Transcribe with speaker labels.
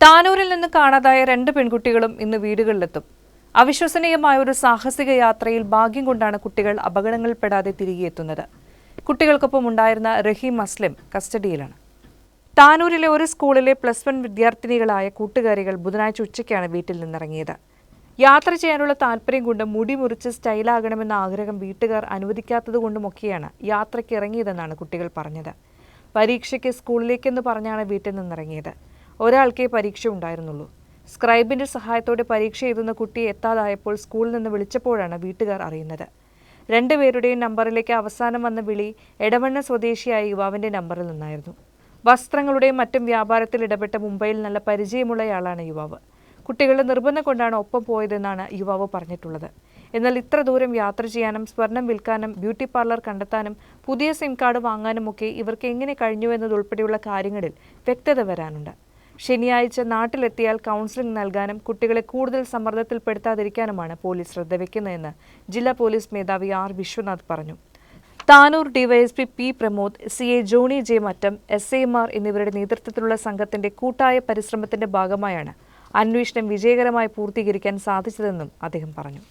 Speaker 1: താനൂരിൽ നിന്ന് കാണാതായ രണ്ട് പെൺകുട്ടികളും ഇന്ന് വീടുകളിലെത്തും. അവിശ്വസനീയമായ ഒരു സാഹസിക യാത്രയിൽ ഭാഗ്യം കൊണ്ടാണ് കുട്ടികൾ അപകടങ്ങളിൽപ്പെടാതെ തിരികെ എത്തുന്നത്. കുട്ടികൾക്കൊപ്പം ഉണ്ടായിരുന്ന റഹീം അസ്ലിം കസ്റ്റഡിയിലാണ്. താനൂരിലെ ഒരു സ്കൂളിലെ പ്ലസ് വൺ വിദ്യാർത്ഥിനികളായ കൂട്ടുകാരികൾ ബുധനാഴ്ച ഉച്ചയ്ക്കാണ് വീട്ടിൽ നിന്നിറങ്ങിയത്. യാത്ര ചെയ്യാനുള്ള താല്പര്യം കൊണ്ട് മുടി മുറിച്ച് സ്റ്റൈലാകണമെന്ന ആഗ്രഹം വീട്ടുകാർ അനുവദിക്കാത്തതുകൊണ്ടുമൊക്കെയാണ് യാത്രയ്ക്ക് ഇറങ്ങിയതെന്നാണ് കുട്ടികൾ പറഞ്ഞത്. പരീക്ഷയ്ക്ക് സ്കൂളിലേക്കെന്ന് പറഞ്ഞാണ് വീട്ടിൽ നിന്നിറങ്ങിയത്. ഒരാൾക്കേ പരീക്ഷ ഉണ്ടായിരുന്നുള്ളൂ. സ്ക്രൈബിന്റെ സഹായത്തോടെ പരീക്ഷ എഴുതുന്ന കുട്ടി എത്താതായപ്പോൾ സ്കൂളിൽ നിന്ന് വിളിച്ചപ്പോഴാണ് വീട്ടുകാർ അറിയുന്നത്. രണ്ടുപേരുടെയും നമ്പറിലേക്ക് അവസാനം വന്ന വിളി എടവണ്ണ സ്വദേശിയായ യുവാവിന്റെ നമ്പറിൽ നിന്നായിരുന്നു. വസ്ത്രങ്ങളുടെയും മറ്റും വ്യാപാരത്തിൽ ഇടപെട്ട മുംബൈയിൽ നല്ല പരിചയമുള്ളയാളാണ് യുവാവ്. കുട്ടികളുടെ നിർബന്ധം കൊണ്ടാണ് ഒപ്പം പോയതെന്നാണ് യുവാവ് പറഞ്ഞിട്ടുള്ളത്. എന്നാൽ ഇത്ര ദൂരം യാത്ര ചെയ്യാനും സ്വർണം വിൽക്കാനും ബ്യൂട്ടി പാർലർ കണ്ടെത്താനും പുതിയ സിം കാർഡ് വാങ്ങാനുമൊക്കെ ഇവർക്ക് എങ്ങനെ കഴിഞ്ഞു എന്നതുൾപ്പെടെയുള്ള കാര്യങ്ങളിൽ വ്യക്തത വരാനുണ്ട്. ശനിയാഴ്ച നാട്ടിലെത്തിയാൽ കൗൺസിലിംഗ് നൽകാനും കുട്ടികളെ കൂടുതൽ സമ്മർദ്ദത്തിൽപ്പെടുത്താതിരിക്കാനുമാണ് പോലീസ് ശ്രദ്ധ വയ്ക്കുന്നതെന്ന് ജില്ലാ പോലീസ് മേധാവി ആർ വിശ്വനാഥ് പറഞ്ഞു. Tanur DYSP P Pramod C A Johnny J Mattam S ഐമാർ എന്നിവരുടെ നേതൃത്വത്തിലുള്ള സംഘത്തിന്റെ കൂട്ടായ പരിശ്രമത്തിന്റെ ഭാഗമായാണ് അന്വേഷണം വിജയകരമായി പൂർത്തീകരിക്കാൻ സാധിച്ചതെന്നും അദ്ദേഹം പറഞ്ഞു.